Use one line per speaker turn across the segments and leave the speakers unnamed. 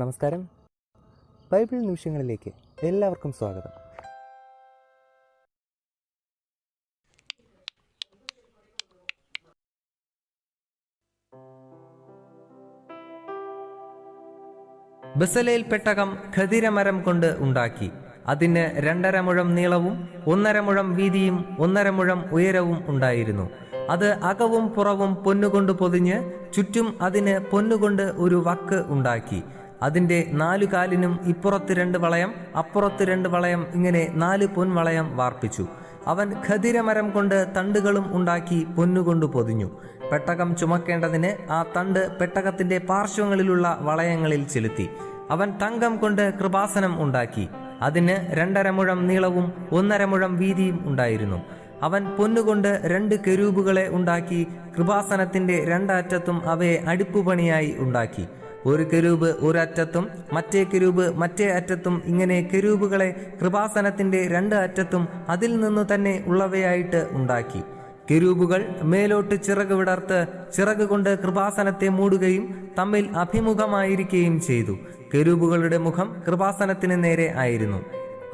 നമസ്കാരം. ബൈബിൾ നിമിഷങ്ങളിലേക്ക് എല്ലാവർക്കും സ്വാഗതം.
ബസലയിൽ പെട്ടകം ഖതിരമരം കൊണ്ട് ഉണ്ടാക്കി. അതിന് രണ്ടര മുഴം നീളവും ഒന്നര മുഴം വീതിയും ഒന്നര മുഴം ഉയരവും ഉണ്ടായിരുന്നു. അത് അകവും പുറവും പൊന്നുകൊണ്ട് പൊതിഞ്ഞ് ചുറ്റും അതിന് പൊന്നുകൊണ്ട് ഒരു വക്ക് ഉണ്ടാക്കി. അതിന്റെ നാലു കാലിനും ഇപ്പുറത്ത് രണ്ട് വളയം അപ്പുറത്ത് രണ്ട് വളയം ഇങ്ങനെ നാല് പൊൻവളയം വാർപ്പിച്ചു. അവൻ ഖതിരമരം കൊണ്ട് തണ്ടുകളും ഉണ്ടാക്കി പൊന്നുകൊണ്ട് പൊതിഞ്ഞു. പെട്ടകം ചുമക്കേണ്ടതിന് ആ തണ്ട് പെട്ടകത്തിന്റെ പാർശ്വങ്ങളിലുള്ള വളയങ്ങളിൽ ചെലുത്തി. അവൻ തങ്കം കൊണ്ട് കൃപാസനം ഉണ്ടാക്കി. അതിന് രണ്ടര മുഴം നീളവും ഒന്നര മുഴം വീതിയും ഉണ്ടായിരുന്നു. അവൻ പൊന്നുകൊണ്ട് രണ്ട് കെരൂബുകളെ ഉണ്ടാക്കി കൃപാസനത്തിന്റെ രണ്ടറ്റത്തും അവയെ അടുപ്പുപണിയായി ഉണ്ടാക്കി. ഒരു കെരൂബ് ഒരറ്റത്തും മറ്റേ കെരൂബ് മറ്റേ അറ്റത്തും ഇങ്ങനെ കെരൂബുകളെ കൃപാസനത്തിന്റെ രണ്ട് അറ്റത്തും അതിൽ നിന്നു തന്നെ ഉള്ളവയായിട്ട് ഉണ്ടാക്കി. കെരൂബുകൾ മേലോട്ട് ചിറക് വിടർത്ത് ചിറക് കൊണ്ട് കൃപാസനത്തെ മൂടുകയും തമ്മിൽ അഭിമുഖമായിരിക്കുകയും ചെയ്തു. കെരൂബുകളുടെ മുഖം കൃപാസനത്തിന് നേരെ ആയിരുന്നു.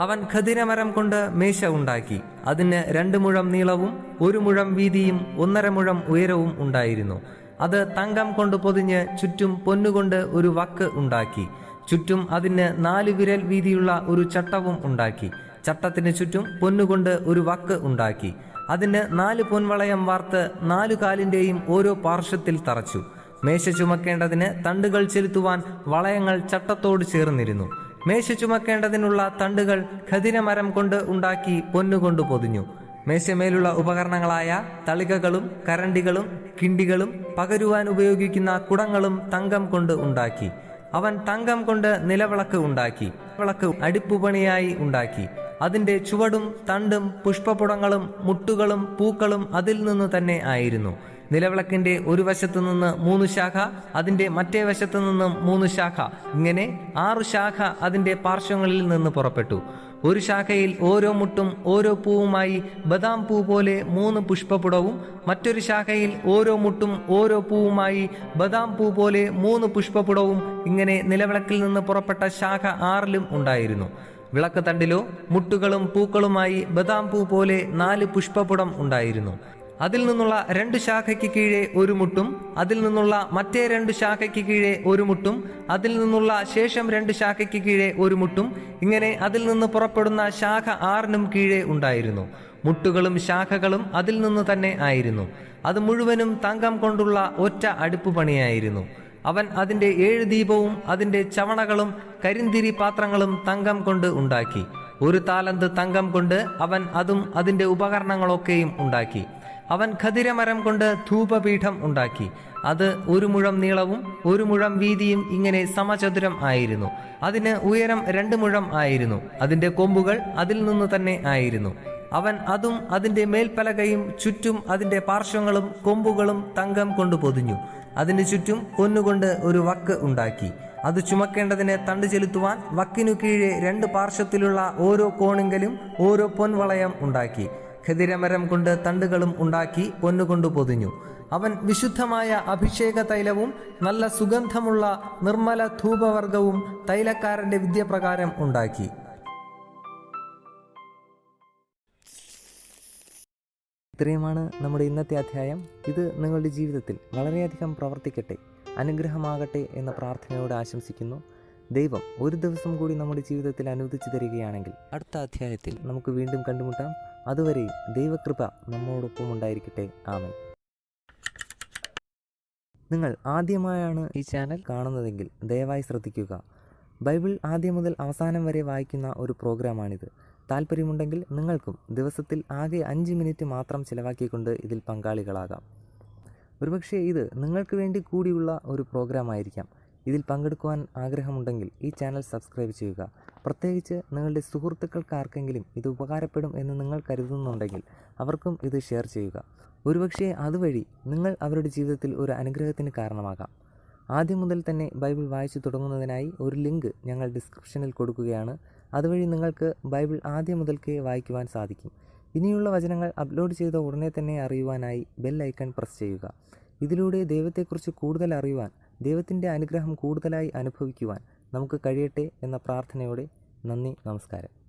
അവൻ ഖദിരമരം കൊണ്ട് മേശ ഉണ്ടാക്കി. അതിന് രണ്ട് മുഴം നീളവും ഒരു മുഴം വീതിയും ഒന്നര മുഴം ഉയരവും ഉണ്ടായിരുന്നു. അത് തങ്കം കൊണ്ട് പൊതിഞ്ഞ് ചുറ്റും പൊന്നുകൊണ്ട് ഒരു വക്ക് ഉണ്ടാക്കി. ചുറ്റും അതിന് നാല് വിരൽ വീതിയുള്ള ഒരു ചട്ടവും ഉണ്ടാക്കി. ചട്ടത്തിന് ചുറ്റും പൊന്നുകൊണ്ട് ഒരു വക്ക് ഉണ്ടാക്കി. അതിന് നാല് പൊൻവളയം വാർത്ത് നാലു കാലിന്റെയും ഓരോ പാർശ്വത്തിൽ തറച്ചു. മേശ ചുമക്കേണ്ടതിന് തണ്ടുകൾ ചെലുത്തുവാൻ വളയങ്ങൾ ചട്ടത്തോട് ചേർന്നിരുന്നു. മേശ ചുമക്കേണ്ടതിനുള്ള തണ്ടുകൾ ഖദിരമരം കൊണ്ട് ഉണ്ടാക്കി പൊന്നുകൊണ്ട് പൊതിഞ്ഞു. മേശമേലുള്ള ഉപകരണങ്ങളായ തളികകളും കരണ്ടികളും കിണ്ടികളും പകരുവാൻ ഉപയോഗിക്കുന്ന കുടങ്ങളും തങ്കം കൊണ്ട് ഉണ്ടാക്കി. അവൻ തങ്കം കൊണ്ട് നിലവിളക്ക് ഉണ്ടാക്കി. വിളക്ക് അടിപ്പുപണിയായി ഉണ്ടാക്കി. അതിന്റെ ചുവടും തണ്ടും പുഷ്പപുടങ്ങളും മുട്ടുകളും പൂക്കളും അതിൽ നിന്ന് തന്നെ ആയിരുന്നു. നിലവിളക്കിന്റെ ഒരു വശത്തു നിന്ന് മൂന്ന് ശാഖ അതിന്റെ മറ്റേ വശത്തു നിന്നും മൂന്ന് ശാഖ. ഇങ്ങനെ ആറു ശാഖ അതിന്റെ പാർശ്വങ്ങളിൽ നിന്ന് പുറപ്പെട്ടു. ഒരു ശാഖയിൽ ഓരോ മുട്ടും ഓരോ പൂവുമായി ബദാം പൂ പോലെ മൂന്ന് പുഷ്പപുടവും മറ്റൊരു ശാഖയിൽ ഓരോ മുട്ടും ഓരോ പൂവുമായി ബദാം പൂ പോലെ മൂന്ന് പുഷ്പപുടവും ഇങ്ങനെ നിലവിളക്കിൽ നിന്ന് പുറപ്പെട്ട ശാഖ ആറിലും ഉണ്ടായിരുന്നു. വിളക്ക് തണ്ടിലോ മുട്ടുകളും പൂക്കളുമായി ബദാം പൂ പോലെ നാല് പുഷ്പപുടം ഉണ്ടായിരുന്നു. അതിൽ നിന്നുള്ള രണ്ട് ശാഖയ്ക്ക് കീഴെ ഒരു മുട്ടും അതിൽ നിന്നുള്ള മറ്റേ രണ്ട് ശാഖയ്ക്ക് കീഴെ ഒരു മുട്ടും അതിൽ നിന്നുള്ള ശേഷം രണ്ട് ശാഖയ്ക്ക് കീഴെ ഒരു മുട്ടും ഇങ്ങനെ അതിൽ നിന്ന് പുറപ്പെടുന്ന ശാഖ ആറിനും കീഴെ ഉണ്ടായിരുന്നു. മുട്ടുകളും ശാഖകളും അതിൽ നിന്ന് തന്നെ ആയിരുന്നു. അത് മുഴുവനും തങ്കം കൊണ്ടുള്ള ഒറ്റ അടുപ്പ് പണിയായിരുന്നു. അവൻ അതിന്റെ ഏഴ് ദീപവും അതിന്റെ ചവണകളും കരിന്തിരി പാത്രങ്ങളും തങ്കം കൊണ്ട് ഉണ്ടാക്കി. ഒരു താലന്ത് തങ്കം കൊണ്ട് അവൻ അതും അതിന്റെ ഉപകരണങ്ങളൊക്കെയും ഉണ്ടാക്കി. അവൻ ഖതിരമരം കൊണ്ട് ധൂപപീഠം ഉണ്ടാക്കി. അത് ഒരു മുഴം നീളവും ഒരു മുഴം വീതിയും ഇങ്ങനെ സമചതുരം ആയിരുന്നു. അതിന് ഉയരം രണ്ട് മുഴം ആയിരുന്നു. അതിന്റെ കൊമ്പുകൾ അതിൽ നിന്ന് തന്നെ ആയിരുന്നു. അവൻ അതും അതിന്റെ മേൽപ്പലകയും ചുറ്റും അതിന്റെ പാർശ്വങ്ങളും കൊമ്പുകളും തങ്കം കൊണ്ട് പൊതിഞ്ഞു. അതിന് ചുറ്റും പൊന്നുകൊണ്ട് ഒരു വക്ക് ഉണ്ടാക്കി. അത് ചുമക്കേണ്ടതിന് തണ്ട് ചെലുത്തുവാൻ വക്കിനു കീഴെ രണ്ട് പാർശ്വത്തിലുള്ള ഓരോ കോണിങ്കലും ഓരോ പൊൻവളയം ഉണ്ടാക്കി. ഖദിരമരം കൊണ്ട് തണ്ടുകളും ഉണ്ടാക്കി പൊന്നുകൊണ്ടു പൊതിഞ്ഞു. അവൻ വിശുദ്ധമായ അഭിഷേക തൈലവും നല്ല സുഗന്ധമുള്ള നിർമ്മല ധൂപവർഗവും തൈലക്കാരന്റെ വിദ്യപ്രകാരം ഉണ്ടാക്കി.
ഇത്രയുമാണ് നമ്മുടെ ഇന്നത്തെ അധ്യായം. ഇത് നിങ്ങളുടെ ജീവിതത്തിൽ വളരെയധികം പ്രവർത്തിക്കട്ടെ അനുഗ്രഹമാകട്ടെ എന്ന പ്രാർത്ഥനയോട് ആശംസിക്കുന്നു. ദൈവം ഒരു ദിവസം കൂടി നമ്മുടെ ജീവിതത്തിൽ അനുവദിച്ചു തരികയാണെങ്കിൽ അടുത്ത അധ്യായത്തിൽ നമുക്ക് വീണ്ടും കണ്ടുമുട്ടാം. അതുവരെ ദൈവകൃപ നമ്മോടൊപ്പം ഉണ്ടായിരിക്കട്ടെ. ആമേ നിങ്ങൾ ആദ്യമായാണ് ഈ ചാനൽ കാണുന്നതെങ്കിൽ ദയവായി ശ്രദ്ധിക്കുക. ബൈബിൾ ആദ്യം മുതൽ അവസാനം വരെ വായിക്കുന്ന ഒരു പ്രോഗ്രാമാണിത്. താല്പര്യമുണ്ടെങ്കിൽ നിങ്ങൾക്കും ദിവസത്തിൽ ആകെ അഞ്ച് മിനിറ്റ് മാത്രം ചിലവാക്കിക്കൊണ്ട് ഇതിൽ പങ്കാളികളാകാം. ഒരുപക്ഷെ ഇത് നിങ്ങൾക്ക് വേണ്ടി കൂടിയുള്ള ഒരു പ്രോഗ്രാം ആയിരിക്കാം ഇതിൽ പങ്കെടുക്കുവാൻ ആഗ്രഹമുണ്ടെങ്കിൽ ഈ ചാനൽ സബ്സ്ക്രൈബ് ചെയ്യുക. പ്രത്യേകിച്ച് നിങ്ങളുടെ സുഹൃത്തുക്കൾക്ക് ആർക്കെങ്കിലും ഇത് ഉപകാരപ്പെടും എന്ന് നിങ്ങൾ കരുതുന്നുണ്ടെങ്കിൽ അവർക്കും ഇത് ഷെയർ ചെയ്യുക. ഒരുപക്ഷേ അതുവഴി നിങ്ങൾ അവരുടെ ജീവിതത്തിൽ ഒരു അനുഗ്രഹത്തിന് കാരണമാകാം. ആദ്യം മുതൽ തന്നെ ബൈബിൾ വായിച്ചു തുടങ്ങുന്നതിനായി ഒരു ലിങ്ക് ഞങ്ങൾ ഡിസ്ക്രിപ്ഷനിൽ കൊടുക്കുകയാണ്. അതുവഴി നിങ്ങൾക്ക് ബൈബിൾ ആദ്യം മുതൽക്കേ വായിക്കുവാൻ സാധിക്കും. ഇനിയുള്ള വചനങ്ങൾ അപ്ലോഡ് ചെയ്ത ഉടനെ തന്നെ അറിയുവാനായി ബെൽ ഐക്കൺ പ്രസ് ചെയ്യുക. ഇതിലൂടെ ദൈവത്തെക്കുറിച്ച് കൂടുതൽ അറിയുവാൻ ദൈവത്തിന്റെ അനുഗ്രഹം കൂടുതലായി അനുഭവിക്കുവാൻ നമുക്ക് കഴിയട്ടെ എന്ന പ്രാർത്ഥനയോടെ നന്ദി നമസ്കാരം.